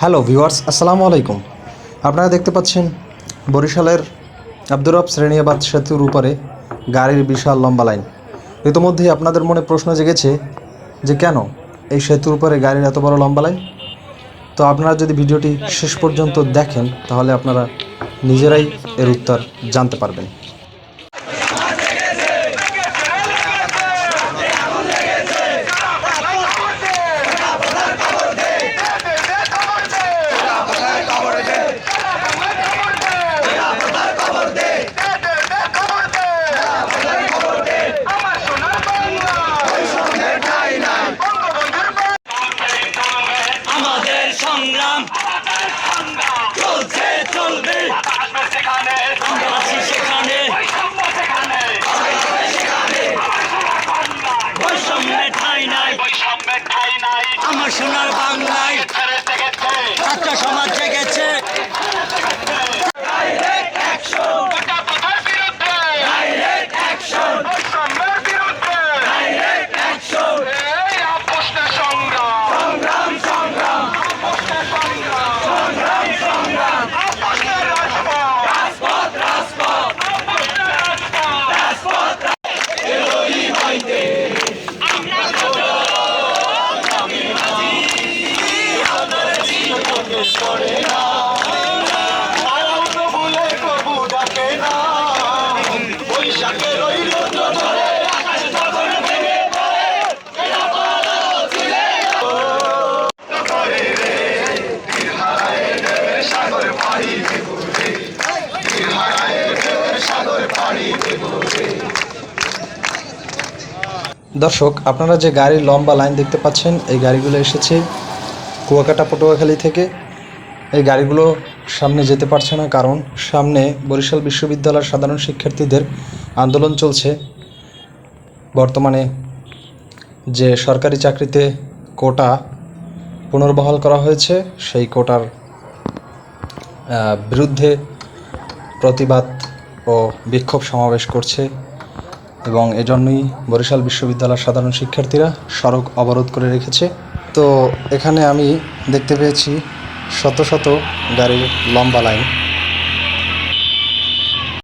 Hello viewers আসসালামু আলাইকুম আপনারা দেখতে পাচ্ছেন বরিশালের আব্দুর রব শ্রেণিয়াবাদ সেতুর উপরে গাড়ির বিশাল লম্বা লাইন। ইতিমধ্যেই আপনাদের মনে প্রশ্ন জেগেছে যে কেন এই সেতুর উপরে গাড়ির এত বড় লম্বা লাইন? তো আপনারা যদি ভিডিওটি শেষ পর্যন্ত দেখেন, তাহলে আপনারা নিজেরাই এর উত্তর জানতে পারবেন। সংগ্রাম। চলছে চলবে। আমরা আছি সেখানে। বৈষম্যে ঠাই নাই। আমার সোনার বাংলায়। দর্শক, আপনারা যে গাড়ির লম্বা লাইন দেখতে পাচ্ছেন, এই গাড়িগুলো এসেছে কুয়াকাটা পটুয়াখালী থেকে। এই গাড়িগুলো সামনে যেতে পারছে না, কারণ সামনে বরিশাল বিশ্ববিদ্যালয়ের সাধারণ শিক্ষার্থীদের আন্দোলন চলছে। বর্তমানে যে সরকারি চাকরিতে কোটা পুনর্বহাল করা হয়েছে, সেই কোটার বিরুদ্ধে প্রতিবাদ ও বিক্ষোভ সমাবেশ করছে এবং এজন্যই বরিশাল বিশ্ববিদ্যালয়ের সাধারণ শিক্ষার্থীরা সড়ক অবরোধ করে রেখেছে। তো এখানে আমি দেখতে পেয়েছি শত শত গাড়ির লম্বা লাইন।